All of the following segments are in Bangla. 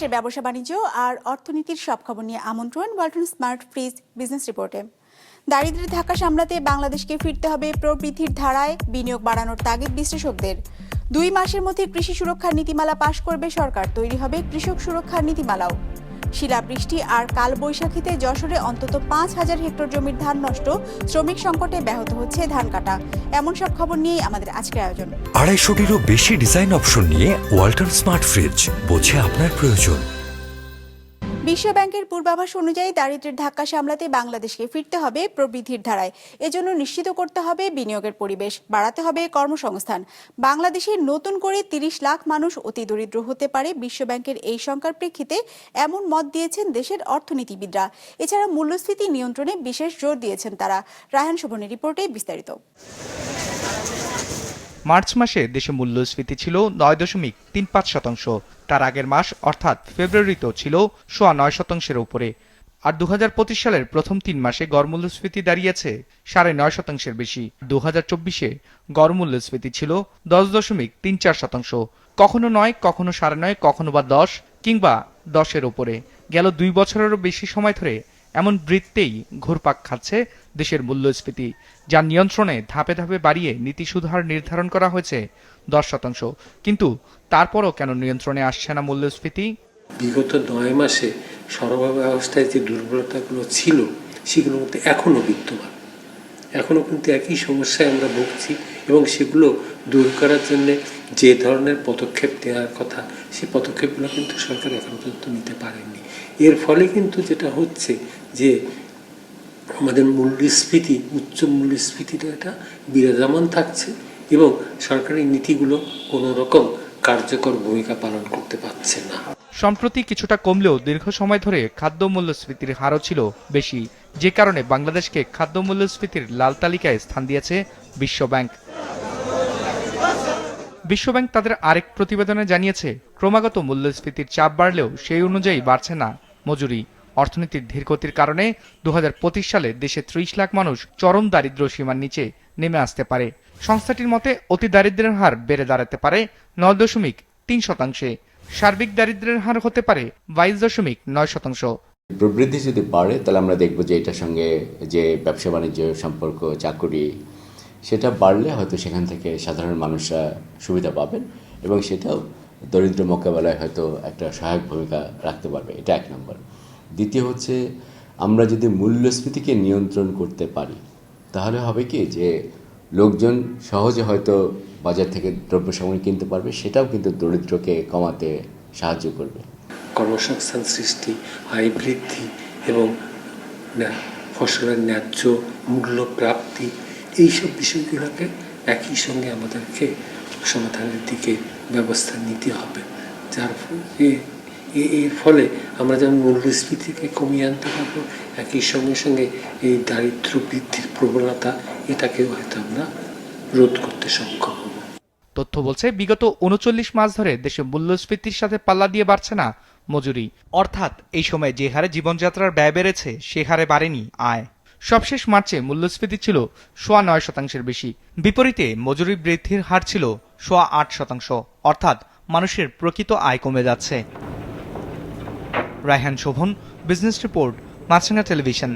দেশ বিদেশের ব্যবসা বাণিজ্য আর অর্থনীতির সব খবর নিয়ে আমন্ত্রণ ওয়ালটন স্মার্ট ফ্রিজ বিজনেস রিপোর্টে। দারিদ্রের ধাক্কা সামলাতে বাংলাদেশকে ফিরতে হবে প্রবৃদ্ধির ধারায় বিনিয়োগ বাড়ানোর তাগিদ বিশ্লেষকদের। দুই মাসের মধ্যে কৃষি সুরক্ষার নীতিমালা পাশ করবে সরকার, তৈরি হবে কৃষক সুরক্ষার নীতিমালাও। শিলাবৃষ্টি আর কালবৈশাখীতে যশোরে অন্তত পাঁচ হাজার হেক্টর জমির ধান নষ্ট, শ্রমিক সংকটে ব্যাহত হচ্ছে ধান কাটা। এমন সব খবর নিয়েই আমাদের আজকের আয়োজন। আড়াইশোটিরও বেশি ডিজাইন অপশন নিয়ে ওয়াল্টন স্মার্ট ফ্রিজ বোঝে আপনার প্রয়োজন। বিশ্ব ব্যাংকের পূর্বাভাস অনুযায়ী দারিদ্র্যের ধাক্কা সামলাতে বাংলাদেশকে ফিরতে হবে প্রবৃদ্ধির ধারায়। এজন্য নিশ্চিত করতে হবে বিনিয়োগের পরিবেশ, বাড়াতে হবে কর্মসংস্থান। বাংলাদেশে নতুন করে তিরিশ লাখ মানুষ অতি দরিদ্র হতে পারে বিশ্ব ব্যাংকের এই সংখ্যার প্রেক্ষিতে, এমন মত দিয়েছেন দেশের অর্থনীতিবিদরা। এছাড়া মূল্যস্ফীতি নিয়ন্ত্রণে বিশেষ জোর দিয়েছেন তারা। রায়হান শোভনের রিপোর্টে বিস্তারিত। মার্চ মাসে দেশে মূল্যস্ফীতি ছিল নয় দশমিক তিন পাঁচ শতাংশ। তার আগের মাস, অর্থাৎ ফেব্রুয়ারিতেও ছিল সোয়া নয় শতাংশের উপরে। আর দু সালের প্রথম তিন মাসে গড় মূল্যস্ফীতি দাঁড়িয়েছে সাড়ে নয় শতাংশের বেশি। দু হাজার চব্বিশে গড় মূল্যস্ফীতি ছিল দশ দশমিক তিন চার শতাংশ। কখনো নয়, কখনো সাড়ে নয়, কখনো বা দশ কিংবা দশের ওপরে গেল দুই বছরেরও বেশি সময় ধরে এমন বৃত্তেই ঘুরপাক খাচ্ছে দেশের মূল্যস্ফীতি যার নিয়ন্ত্রণে ধাপে ধাপে বাড়িয়ে নীতি সুধার নির্ধারণ করা হয়েছে দশ শতাংশ। কিন্তু তারপরও কেন নিয়ন্ত্রণে আসছে না মূল্যস্ফীতি? বিগত নয় মাসে সরবরাহ ব্যবস্থায় যে দুর্বলতাগুলো ছিল, সেগুলো মধ্যে এখনও বিদ্যমান। এখনও কিন্তু একই সমস্যায় আমরা ভুগছি এবং সেগুলো দূর করার জন্য যে ধরনের পদক্ষেপ দেওয়ার কথা সেই পদক্ষেপগুলো কিন্তু সরকার এখন পর্যন্ত নিতে পারেনি। এর ফলে কিন্তু যেটা হচ্ছে যে আমাদের মূল্যস্ফীতি, উচ্চ মূল্যস্ফীতিটা এটা বিরাজমান থাকছে এবং সরকারি নীতিগুলো কোনো রকম কার্যকর ভূমিকা পালন করতে পারছে না। সম্প্রতি কিছুটা কমলেও দীর্ঘ সময় ধরে খাদ্য মূল্যস্ফীতির হারও ছিল বেশি, যে কারণে বাংলাদেশকে খাদ্য মূল্যস্ফীতির লাল তালিকায় স্থান দিয়েছে বিশ্বব্যাংক। বিশ্বব্যাংক তাদের আরেক প্রতিবেদনে জানিয়েছে, ক্রমাগত মূল্যস্ফীতির চাপ বাড়লেও সেই অনুযায়ী বাড়ছে না। মজুরি। অর্থনীতির ধীরগতির কারণে দু সালে দেশে ত্রিশ লাখ মানুষ চরম দারিদ্র্য সীমার নিচে নেমে আসতে পারে। সংস্থাটির মতে, অতি দারিদ্র্যের হার বেড়ে দাঁড়াতে পারে নয় দশমিক তিন শতাংশে। সার্বিক দারিদ্র্যের হার হতে পারে বাইশ দশমিক নয় শতাংশ। প্রবৃদ্ধি যদি বাড়ে, তাহলে আমরা দেখব যে এটার সঙ্গে যে ব্যবসা বাণিজ্য সম্পর্ক, চাকুরি, সেটা বাড়লে হয়তো সেখান থেকে সাধারণ মানুষরা সুবিধা পাবেন এবং সেটাও দরিদ্র মোকাবেলায় হয়তো একটা সহায়ক ভূমিকা রাখতে পারবে, এটা এক নম্বর। দ্বিতীয় হচ্ছে, আমরা যদি মূল্যস্ফীতিকে নিয়ন্ত্রণ করতে পারি, তাহলে হবে কি যে, লোকজন সহজে হয়তো বাজার থেকে দ্রব্য সামগ্রী কিনতে পারবে, সেটাও কিন্তু দরিদ্রকে কমাতে সাহায্য করবে। কর্মসংস্থান সৃষ্টি, আয় বৃদ্ধি এবং ফসলের ন্যায্য মূল্য প্রাপ্তি, এইসব বিষয়গুলোকে একই সঙ্গে আমাদেরকে সমাধানের দিকে ব্যবস্থা নিতে হবে। যার এর ফলে আমরা যেমন মূল্যস্ফীতিকে কমিয়ে আনতে পারব, একই সঙ্গে সঙ্গে এই দারিদ্র বৃদ্ধির প্রবণতা এটাকেও হয়তো আমরা রোধ করতে সক্ষম তথ্য বলছে, বিগত উনচল্লিশ মাস ধরে দেশে মূল্যস্ফীতির সাথে পাল্লা দিয়ে বাড়ছে না মজুরি। অর্থাৎ এই সময় যে হারে জীবনযাত্রার ব্যয় বেড়েছে, সে হারে বাড়েনি আয়। সবশেষ মার্চে মূল্যস্ফীতি ছিল সোয়া নয় শতাংশের বেশি। বিপরীতে মজুরি বৃদ্ধির হার ছিল সোয়া আট শতাংশ। অর্থাৎ মানুষের প্রকৃত আয় কমে যাচ্ছে। Raihan Shovon business report Maasranga television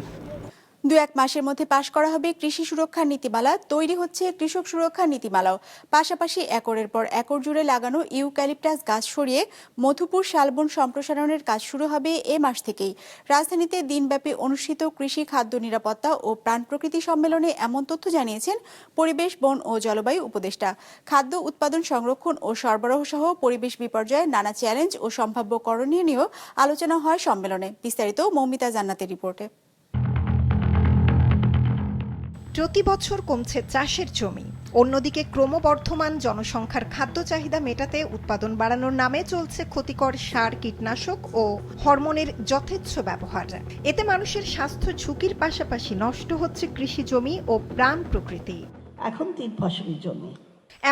দু এক মাসের মধ্যে পাশ করা হবে কৃষি সুরক্ষা নীতিমালা, তৈরি হচ্ছে কৃষক সুরক্ষা নীতিমালাও। পাশাপাশি একরের পর একর জুড়ে লাগানো ইউক্যালিপটাস গাছ সরিয়ে মধুপুর শালবন সম্প্রসারণের কাজ শুরু হবে এ মাস থেকেই। রাজধানীতে দিনব্যাপী অনুষ্ঠিত কৃষি খাদ্য নিরাপত্তা ও প্রাণ প্রকৃতি সম্মেলনে এমন তথ্য জানিয়েছেন পরিবেশ, বন ও জলবায়ু উপদেষ্টা। খাদ্য উৎপাদন সংরক্ষণ ও সরবরাহ সহ পরিবেশ বিপর্যয়ে নানা চ্যালেঞ্জ ও সম্ভাব্য করণীয় নিয়েও আলোচনা হয় সম্মেলনে। বিস্তারিত মৌমিতা জান্নাতের রিপোর্টে। প্রতি বছর কমছে চাষের জমি। অন্যদিকে ক্রমবর্ধমান জনসংখ্যার খাদ্য চাহিদা মেটাতে উৎপাদন বাড়ানোর নামে চলছে ক্ষতিকর সার কীটনাশক ও হরমোনের যথেচ্ছ ব্যবহার। এতে মানুষের স্বাস্থ্য ঝুঁকির পাশাপাশি নষ্ট হচ্ছে কৃষি জমি ও প্রাণ প্রকৃতি। এখন তিন ফসলি জমি।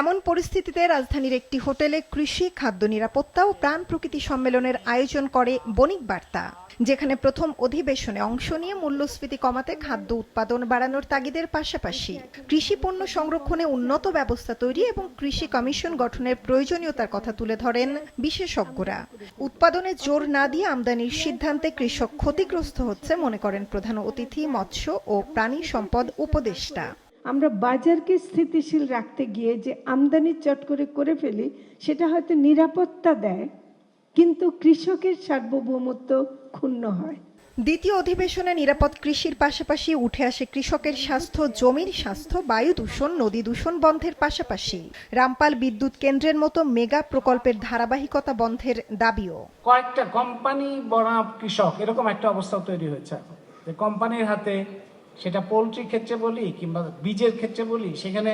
এমন পরিস্থিতিতে রাজধানীর একটি হোটেলে কৃষি খাদ্য নিরাপত্তা ও প্রাণ প্রকৃতি সম্মেলনের আয়োজন করে বণিক বার্তা। যেখানে প্রথম অধিবেশনে অংশ নিয়ে মূল্যস্ফীতি কমাতে খাদ্য উৎপাদন বাড়ানোর তাগিদের পাশাপাশি কৃষি পণ্য সংরক্ষণে উন্নত ব্যবস্থা তৈরি এবং কৃষি কমিশন গঠনের প্রয়োজনীয়তার কথা তুলে ধরেন বিশেষজ্ঞরা। উৎপাদনে জোর না দিয়ে আমদানির সিদ্ধান্তে কৃষক ক্ষতিগ্রস্ত হচ্ছে মনে করেন প্রধান অতিথি, মৎস্য ও প্রাণী সম্পদ উপদেষ্টা। আমরা বাজারকে স্থিতিশীল রাখতে গিয়ে যে আমদানি চট করে করে ফেলি, সেটা হয়তো নিরাপত্তা দেয়। কিন্তু কৃষকের সার্বভৌমত্ব ক্ষুণ্ণ হয়। দ্বিতীয় অধিবেশনে নিরাপদ কৃষির পাশাপাশি উঠে আসে কৃষকের স্বাস্থ্য জমির স্বাস্থ্য বায়ু দূষণ নদী দূষণ বন্ধের পাশাপাশি। রামপাল বিদ্যুৎ কেন্দ্রের মতো মেগা প্রকল্পের ধারাবাহিকতা বন্ধের দাবিও। কয়েকটা কোম্পানি বনাম কৃষক এরকম একটা অবস্থা তৈরি হয়েছে যে কোম্পানির হাতে সেটা পোলট্রি ক্ষেত্রে বলি কিংবা বীজের ক্ষেত্রে বলি সেখানে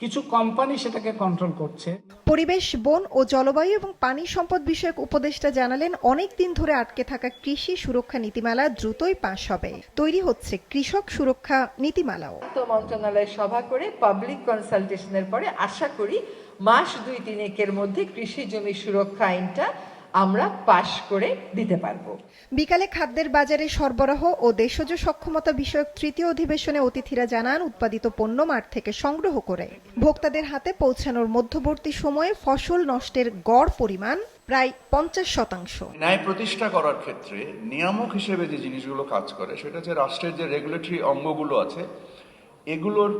কিছু কোম্পানি সেটাকে কন্ট্রোল করছে। পরিবেশ বন ও জলবায়ু এবং পানি সম্পদ বিষয়ক উপদেষ্টা জানালেন অনেক দিন ধরে আটকে থাকা কৃষি সুরক্ষা নীতিমালা দ্রুতই পাশ হবে। তৈরি হচ্ছে কৃষক সুরক্ষা নীতিমালাও। তো মন্ত্রণালয় সভা করে পাবলিক কনসালটেশনের পরে আশা করি মাস দুই তিনেকের মধ্যে কৃষি জমি সুরক্ষা আইনটা আমরা পাশ করে দিতে পারব। বিকালে খাদ্যের বাজারে সরবরাহ ও দেশজ সক্ষমতা বিষয়ক তৃতীয় অধিবেশনে অতিথিরা জানান উৎপাদিত পণ্য মাঠ থেকে সংগ্রহ করে। ভোক্তাদের হাতে পৌঁছানোর মধ্যবর্তী সময়ে ফসল নষ্টের গড় পরিমাণ প্রায় পঞ্চাশ শতাংশ। ন্যায় প্রতিষ্ঠা করার ক্ষেত্রে নিয়ামক হিসেবে যে জিনিসগুলো কাজ করে সেটা হচ্ছে রাষ্ট্রের যে রেগুলেটরি অঙ্গগুলো আছে এগুলোর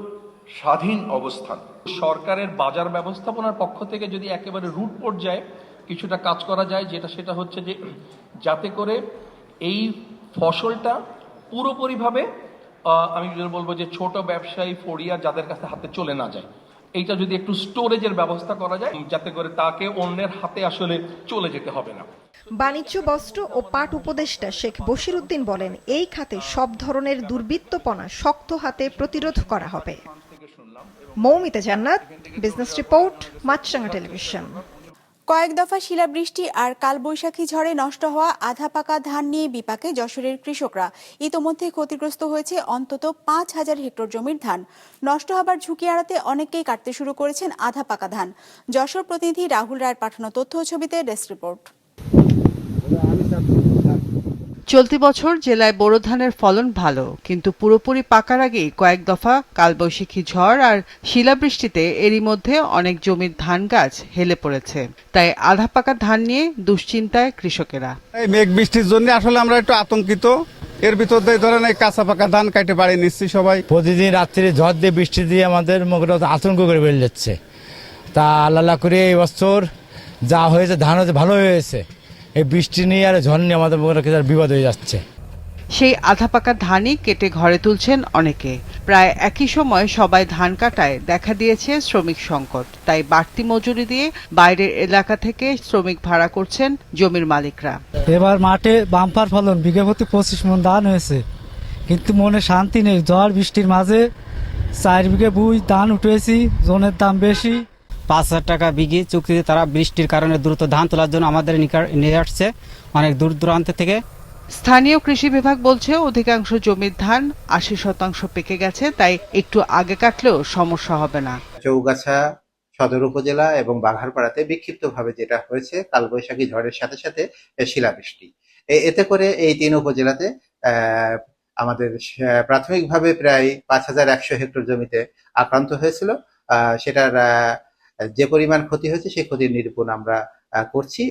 স্বাধীন অবস্থান। সরকারের বাজার ব্যবস্থাপনার পক্ষ থেকে যদি একেবারে রুট পর্যায়ে কিছুটা কাজ করা যায় যেটা সেটা হচ্ছে যে যাতে করে এই ফসলটা পুরোপুরিভাবে আমি যদি বলব যে ছোট ব্যবসায়ী ফড়িয়া যাদের কাছে হাতে চলে না যায়। এইটা যদি একটু স্টোরেজের ব্যবস্থা করা যায় যাতে করে তাকে অন্যের হাতে আসলে চলে যেতে হবে না। বাণিজ্য বস্ত্র ও পাট উপদেষ্টা শেখ বশির উদ্দিন বলেন এই খাতে সব ধরনের দুর্বৃত্তপনা শক্ত হাতে প্রতিরোধ করা হবে। মৌমিতা জান্নাত বিজনেস রিপোর্ট মাছরাঙা টেলিভিশন। কয়েক দফা শিলাবৃষ্টি আর কালবৈশাখী ঝড়ে নষ্ট হওয়া আধা পাকা ধান নিয়ে বিপাকে যশোরের কৃষকরা। ইতোমধ্যে ক্ষতিগ্রস্ত হয়েছে অন্তত পাঁচ হাজার হেক্টর জমির ধান। নষ্ট হবার ঝুঁকি এড়াতে অনেকেই কাটতে শুরু করেছেন আধা পাকা ধান। যশোর প্রতিনিধি রাহুল রায়ের পাঠানো তথ্য ছবিতে ডেস্ক রিপোর্ট। চলতি বছর জেলায় বোরো ধানের ফলন ভালো কিন্তু পুরোপুরি পাকার আগেই কয়েক দফা কালবৈশাখী ঝড় আর শিলাবৃষ্টিতে এরই মধ্যে অনেক জমির ধান গাছ হেলে পড়েছে। তাই আধা পাকা ধান নিয়ে দুশ্চিন্তায় কৃষকেরা। এই মেঘ বৃষ্টির জন্য আসলে আমরা একটু আতঙ্কিত। এর ভিতর দিয়ে ধরেন এই কাঁচা পাকা ধান কাটে বাড়ি নিচ্ছি সবাই। প্রতিদিন রাত্রে ঝড় দিয়ে বৃষ্টি দিয়ে আমাদের মুখটা আতঙ্ক করে বেড়ে যাচ্ছে। তা আল্লাহ করে এই বছর যা হয়েছে ধান হয়েছে ভালো হয়েছে। এই বৃষ্টি নিয়ে আর ঝড় নিয়ে আমাদের বিপদ হয়ে যাচ্ছে। সেই আধা পাকা ধানই কেটে ঘরে তুলছেন অনেকে। প্রায় একই সময় সবাই ধান কাটায় দেখা দিয়েছে শ্রমিক সংকট। তাই বাড়তি মজুরি দিয়ে বাইরের এলাকা থেকে শ্রমিক ভাড়া করছেন জমির মালিকরা। এবার মাঠে বাম্পার ফলন বিঘে প্রতি পঁচিশ মন ধান হয়েছে। কিন্তু মনে শান্তি নেই ঝড় বৃষ্টির মাঝে চার বিঘে বুই ধান উঠেছি জনের দাম বেশি। পাঁচ হাজার টাকা বিঘি চুক্তিতে তারা বৃষ্টির কারণে দ্রুত ধান তোলার জন্য আমাদের নিয়ে আসছে। অনেক দূর দূরান্ত থেকে। স্থানীয় কৃষি বিভাগ বলছে অধিকাংশ জমির ধান আশি শতাংশ পেকে গেছে তাই একটু আগে কাটলেও সমস্যা হবে না। চৌগাছা সদর উপজেলা এবং বাঘারপাড়াতে বিক্ষিপ্তভাবে যেটা হয়েছে কালবৈশাখী ঝড়ের সাথে সাথে শিলাবৃষ্টি। এতে করে এই তিন উপজেলাতে আহ, আমাদের প্রাথমিকভাবে প্রায় পাঁচ হাজার একশো হেক্টর জমিতে আক্রান্ত হয়েছিল। আহ, সেটার আহ, যে পরিমাণ ক্ষতি হয়েছে সেই ক্ষতির নিরূপণ আমরা আহ, করছি।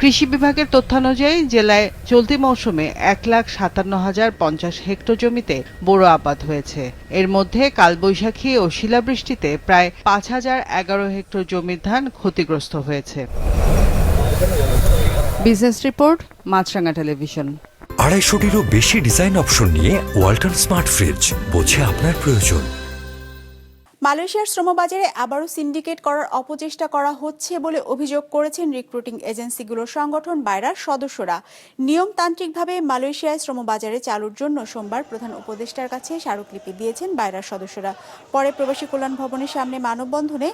কৃষি বিভাগের তথ্যানুযায়ী জেলায় চলতি মৌসুমে এক লাখ সাতান্ন হাজার পঞ্চাশ হেক্টর জমিতে বোরো আবাদ হয়েছে। এর মধ্যে কালবৈশাখী ও শিলাবৃষ্টিতে প্রায় পাঁচ হাজার এগারো হেক্টর জমির ধান ক্ষতিগ্রস্ত হয়েছে। Business report Maasranga television. আড়াইশোটিরও বেশি ডিজাইন অপশন নিয়ে ওয়াল্টন স্মার্ট ফ্রিজ বোঝে আপনার প্রয়োজন। মালয়েশিয়ার শ্রমবাজারে আবারও সিন্ডিকেট করার অপচেষ্টা করা হচ্ছে বলে অভিযোগ করেছেন রিক্রুটিং এজেন্সিগুলোর সংগঠন বাইরার সদস্যরা। নিয়মতান্ত্রিকভাবে মালয়েশিয়ায় শ্রমবাজারে চালুর জন্য সোমবার প্রধান উপদেষ্টার কাছে স্মারকলিপি দিয়েছেন বাইরার সদস্যরা। পরে প্রবাসী কল্যাণ ভবনের সামনে মানববন্ধনে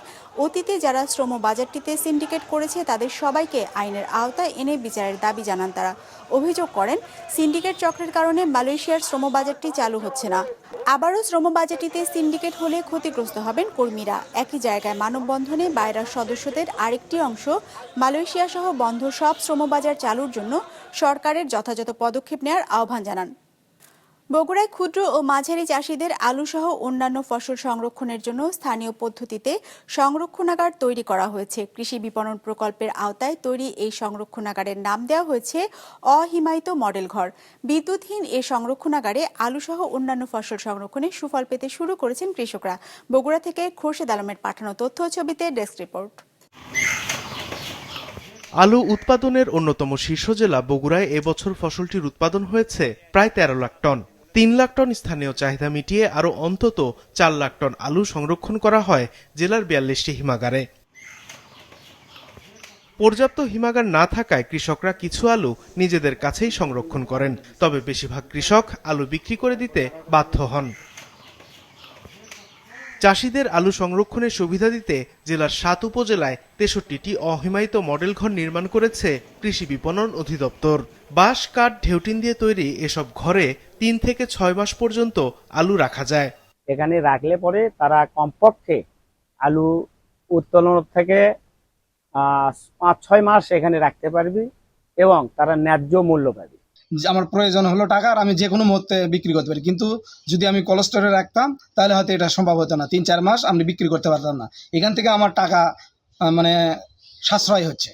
অতীতে যারা শ্রম বাজারটিতে সিন্ডিকেট করেছে, তাদের সবাইকে আইনের আওতায় এনে বিচারের দাবি জানান তারা। অভিযোগ করেন, সিন্ডিকেট চক্রের কারণে মালয়েশিয়ার শ্রম বাজারটি চালু হচ্ছে না। আবারও শ্রম বাজারটিতে সিন্ডিকেট হলে ক্ষতিগ্রস্ত হবেন কর্মীরা। একই জায়গায় মানববন্ধনে বাইরার সদস্যদের আরেকটি অংশ মালয়েশিয়া সহ বন্ধ সব শ্রম বাজার চালুর জন্য সরকারের যথাযথ পদক্ষেপ নেওয়ার আহ্বান জানান। বগুড়ায় ক্ষুদ্র ও মাঝারি চাষিদের আলুসহ অন্যান্য ফসল সংরক্ষণের জন্য স্থানীয় পদ্ধতিতে সংরক্ষণাগার তৈরি করা হয়েছে। কৃষি বিপণন প্রকল্পের আওতায় তৈরি এই সংরক্ষণাগারের নাম দেওয়া হয়েছে অহিমায়িত মডেল ঘর। বিদ্যুৎহীন এই সংরক্ষণাগারে আলুসহ অন্যান্য ফসল সংরক্ষণে সুফল পেতে শুরু করেছেন কৃষকরা। বগুড়া থেকে খোরশেদ আলমের পাঠানো তথ্য ছবিতে ডেস্ক রিপোর্ট। আলু উৎপাদনের অন্যতম শীর্ষ জেলা বগুড়ায় এবছর ফসলটির উৎপাদন হয়েছে প্রায় তেরো লাখ টন। তিন লাখ টন স্থানীয় চাহিদা মিটিয়ে আরও অন্তত চার লাখ টন আলু সংরক্ষণ করা হয় জেলার বিয়াল্লিশটি হিমাগারে। পর্যাপ্ত হিমাগার না থাকায় কৃষকরা কিছু আলু নিজেদের কাছেই সংরক্ষণ করেন। তবে বেশিরভাগ কৃষক আলু বিক্রি করে দিতে বাধ্য হন। চাষিদের আলু সংরক্ষণের সুবিধা দিতে জেলার সাত উপজেলায় তেষট্টিটি অহিমায়িত মডেল ঘর নির্মাণ করেছে কৃষি বিপণন অধিদপ্তর। বাঁশ, কাঠ ঢেউটিন দিয়ে তৈরি এসব ঘরে তিন থেকে ছয় মাস পর্যন্ত আলু রাখা যায়। এখানে রাখলে পরে তারা কমপক্ষে আলু উত্তোলন থেকে পাঁচ, ছয় মাস এখানে রাখতে পারবি এবং তারা ন্যায্য মূল্য পাবে। আমার প্রয়োজন হলো টাকার আমি যে কোনো মুহূর্তে বিক্রি করতে পারি। কিন্তু যদি আমি কোল্ড স্টোরে রাখতাম তাহলে হয়তো এটা সম্ভব হতো না। তিন চার মাস আমি বিক্রি করতে পারতাম না। এখান থেকে আমার টাকা মানে সাশ্রয় হচ্ছে।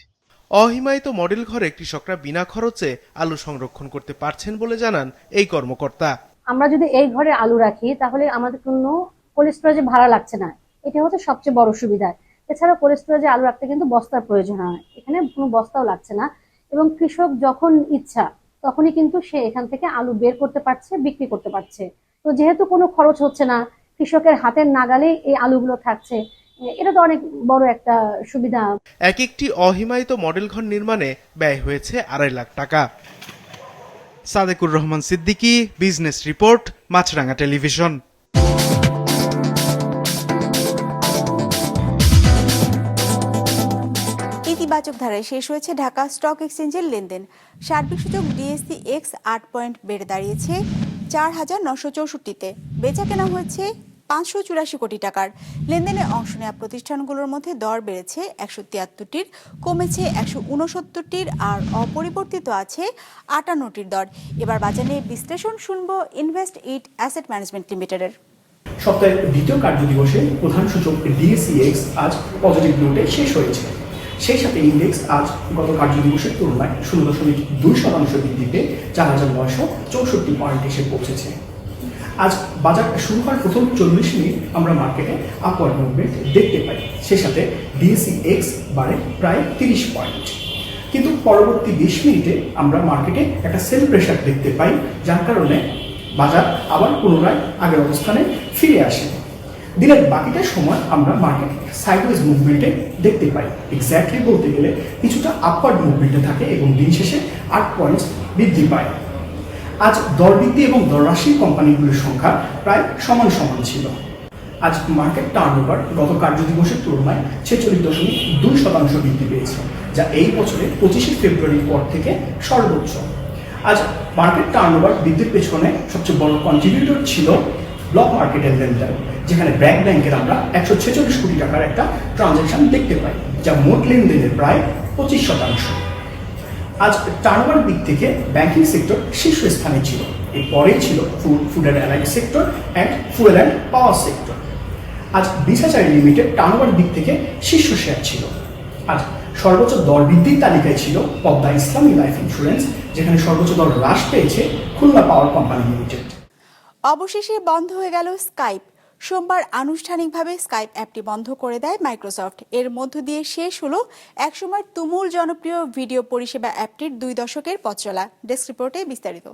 অহিমায়িত মডেল ঘরে কৃষকরা বিনা খরচে আলু সংরক্ষণ করতে পারছেন বলে জানান এই কর্মকর্তা। আমরা যদি এই ঘরে আলু রাখি তাহলে আমাদের কোনো কোল্ড স্টোরেজে ভাড়া লাগছে না এটা হচ্ছে সবচেয়ে বড় সুবিধা। এছাড়া কোল্ড স্টোরেজে আলু রাখতে কিন্তু বস্তার প্রয়োজন হয়। এখানে কোনো বস্তাও লাগছে না। এবং কৃষক যখন ইচ্ছা তখনই কিন্তু সে এখান থেকে আলু বের করতে পারছে, বিক্রি করতে পারছে। তো যেহেতু কোনো খরচ হচ্ছে না, কৃষকের হাতের নাগালে এই আলুগুলো থাকছে, এটা তো অনেক বড় একটা সুবিধা। এক একটি অহিমায়িত মডেল ঘর নির্মাণে ব্যয় হয়েছে আড়াই লাখ টাকা। Sadekur Rahman Siddiqui, business report Maasranga television. ইতিবাচক ধারায় শেষ হয়েছে ঢাকা স্টক এক্সচেঞ্জের লেনদেন। সার্বিক সূচক ডিএসসি এক্স আট পয়েন্ট বেড়ে দাঁড়িয়েছে চার হাজার নশো চৌষট্টিতে। বেচা কেনা হয়েছে পাঁচশো চুরাশি কোটি টাকার। লেনদেনে অংশ নেওয়া প্রতিষ্ঠানগুলোর মধ্যে দর বেড়েছে একশো তিয়াত্তরটির, কমেছে একশো উনসত্তরটির আর অপরিবর্তিত আছে আটান্নটির দর। এবার বাজারে বিশ্লেষণ শুনব ইনভেস্ট ইট অ্যাসেট ম্যানেজমেন্ট লিমিটেডের। সপ্তাহের দ্বিতীয় কার্যদিবসে প্রধান সূচক ডিএসিএক্স আজ পজিটিভ নোটে শেষ হয়েছে। সেই সাথে ইন্ডেক্স আজ গত কার্যদিবসের তুলনায় শূন্য দশমিক দুই শতাংশ বৃদ্ধিতে চার হাজার নয়শো চৌষট্টি পয়েন্ট এসে পৌঁছেছে। আজ বাজার শুরু হওয়ার প্রথম চল্লিশ মিনিট আমরা মার্কেটে আপওয়ার্ড মুভমেন্ট দেখতে পাই। সে সাথে ডিএসি এক্স বাড়ে প্রায় তিরিশ পয়েন্ট কিন্তু পরবর্তী বিশ মিনিটে আমরা মার্কেটে একটা সেল প্রেশার দেখতে পাই, যার কারণে বাজার আবার পুনরায় আগের অবস্থানে ফিরে আসে। দিনের বাকিটা সময় আমরা মার্কেট সাইডওয়েজ মুভমেন্টে দেখতে পাই। এক্স্যাক্টলি বলতে গেলে কিছুটা আপওয়ার্ড মুভমেন্টে থাকে এবং দিন শেষে আট পয়েন্টস বৃদ্ধি পায়। আজ দরবৃদ্ধি এবং দররাশি কোম্পানিগুলির সংখ্যা প্রায় সমান সমান ছিল। আজ মার্কেট টার্নওভার গত কার্যদিবসের তুলনায় ছেচল্লিশ দশমিক দুই শতাংশ বৃদ্ধি পেয়েছে, যা এই বছরের পঁচিশে ফেব্রুয়ারির পর থেকে সর্বোচ্চ। আজ মার্কেট টার্নওভার বৃদ্ধির পেছনে সবচেয়ে বড় কন্ট্রিবিউটর ছিল ব্লক মার্কেটের লেনদেন যেখানে ব্র্যাক ব্যাংকের আমরা একশো ছেচল্লিশ কোটি টাকার একটা ট্রানজ্যাকশন দেখতে পাই, যা মোট লেনদেনের প্রায় পঁচিশ শতাংশ। আজ টার্নওভার দিক থেকে ব্যাংকিং সেক্টর শীর্ষস্থানে ছিল, এরপরেই ছিল food food and allied sector and fuel and power sector আজ বিশাচারী লিমিটেড টার্নওভার দিক থেকে শীর্ষ শেয়ার ছিল। আজ সর্বোচ্চ দর বৃদ্ধির তালিকায় ছিল পদ্মা ইসলামী লাইফ ইন্স্যুরেন্স যেখানে সর্বোচ্চ দর হ্রাস পেয়েছে খুলনা পাওয়ার কোম্পানি লিমিটেড অবশেষে বন্ধ হয়ে গেল স্কাইপ। সোমবার আনুষ্ঠানিকভাবে স্কাইপ অ্যাপটি বন্ধ করে দেয় মাইক্রোসফট। এর মধ্য দিয়ে শেষ হলো একসময় তুমুল জনপ্রিয় ভিডিও পরিষেবা অ্যাপটির দুই দশকের পথ চলা। ডেস্ক রিপোর্টে বিস্তারিত।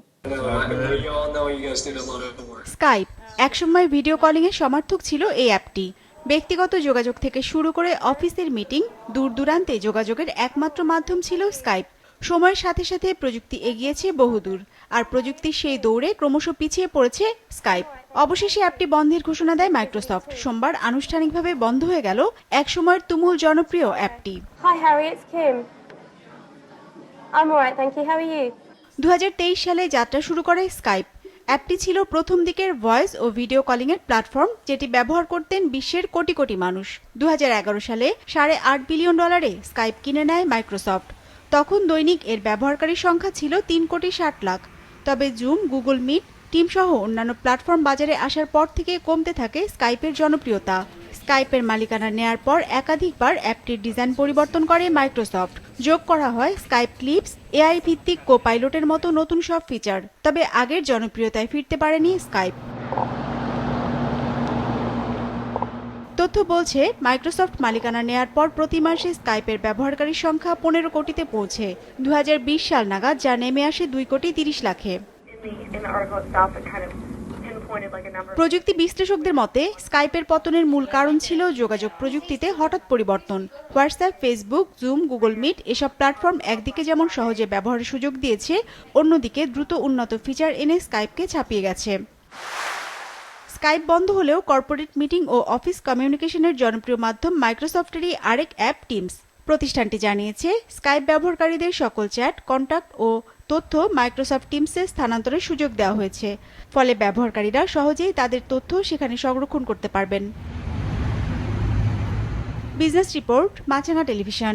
স্কাইপ, একসময় ভিডিও কলিং এর সমর্থক ছিল এই অ্যাপটি। ব্যক্তিগত যোগাযোগ থেকে শুরু করে অফিসের মিটিং দূর দূরান্তে যোগাযোগের একমাত্র মাধ্যম ছিল স্কাইপ। সময়ের সাথে সাথে প্রযুক্তি এগিয়েছে বহুদূর আর প্রযুক্তির সেই দৌড়ে ক্রমশ পিছিয়ে পড়েছে স্কাইপ। অবশেষে অ্যাপটি বন্ধের ঘোষণা দেয় মাইক্রোসফট সোমবার আনুষ্ঠানিকভাবে বন্ধ হয়ে গেল একসময়ের তুমুল জনপ্রিয় অ্যাপটি? দু সালে যাত্রা শুরু করে স্কাইপ। অ্যাপটি ছিল প্রথম দিকের ভয়েস ও ভিডিও কলিংয়ের প্ল্যাটফর্ম যেটি ব্যবহার করতেন বিশ্বের কোটি কোটি মানুষ। দু হাজার এগারো সালে সাড়ে আট বিলিয়ন ডলারে স্কাইপ কিনে নেয় মাইক্রোসফট তখন দৈনিক এর ব্যবহারকারীর সংখ্যা ছিল তিন কোটি ষাট লাখ। তবে জুম, গুগল মিট টিম সহ অন্যান্য প্ল্যাটফর্ম বাজারে আসার পর থেকে কমতে থাকে স্কাইপের জনপ্রিয়তা। স্কাইপের মালিকানা নেয়ার পর একাধিকবার অ্যাপটির ডিজাইন পরিবর্তন করে মাইক্রোসফট। যোগ করা হয় স্কাইপ ক্লিপস, এআই ভিত্তিক কো পাইলটের মতো নতুন সব ফিচার। তবে আগের জনপ্রিয়তায় ফিরতে পারেনি স্কাইপ। তথ্য বলছে, মাইক্রোসফট মালিকানা নেয়ার পর প্রতি মাসে স্কাইপের ব্যবহারকারীর সংখ্যা পনেরো কোটিতে পৌঁছে। দু হাজার বিশ সাল নাগাদ যা নেমে আসে দুই কোটি তিরিশ লাখে। প্রযুক্তি বিশ্লেষকদের মতে, স্কাইপের পতনের মূল কারণ ছিল যোগাযোগ প্রযুক্তিতে হঠাৎ পরিবর্তন। WhatsApp, Facebook, Zoom, Google Meet এসব প্ল্যাটফর্ম একদিকে যেমন সহজে ব্যবহারের সুযোগ দিয়েছে, অন্যদিকে দ্রুত উন্নত ফিচার এনে স্কাইপকে ছাপিয়ে গেছে। স্কাইপ বন্ধ হলেও কর্পোরেট মিটিং ও অফিস কমিউনিকেশনের জনপ্রিয় মাধ্যম মাইক্রোসফটেরই আরেক অ্যাপ টিমস। প্রতিষ্ঠানটি জানিয়েছে, স্কাইপ ব্যবহারকারীদের সকল চ্যাট, কন্টাক্ট ও তথ্য মাইক্রোসফট টিমসে স্থানান্তরের সুযোগ দেওয়া হয়েছে। ফলে ব্যবহারকারীরা সহজেই তাদের তথ্য সেখানে সংরক্ষণ করতে পারবেন। Business report, Maasranga television.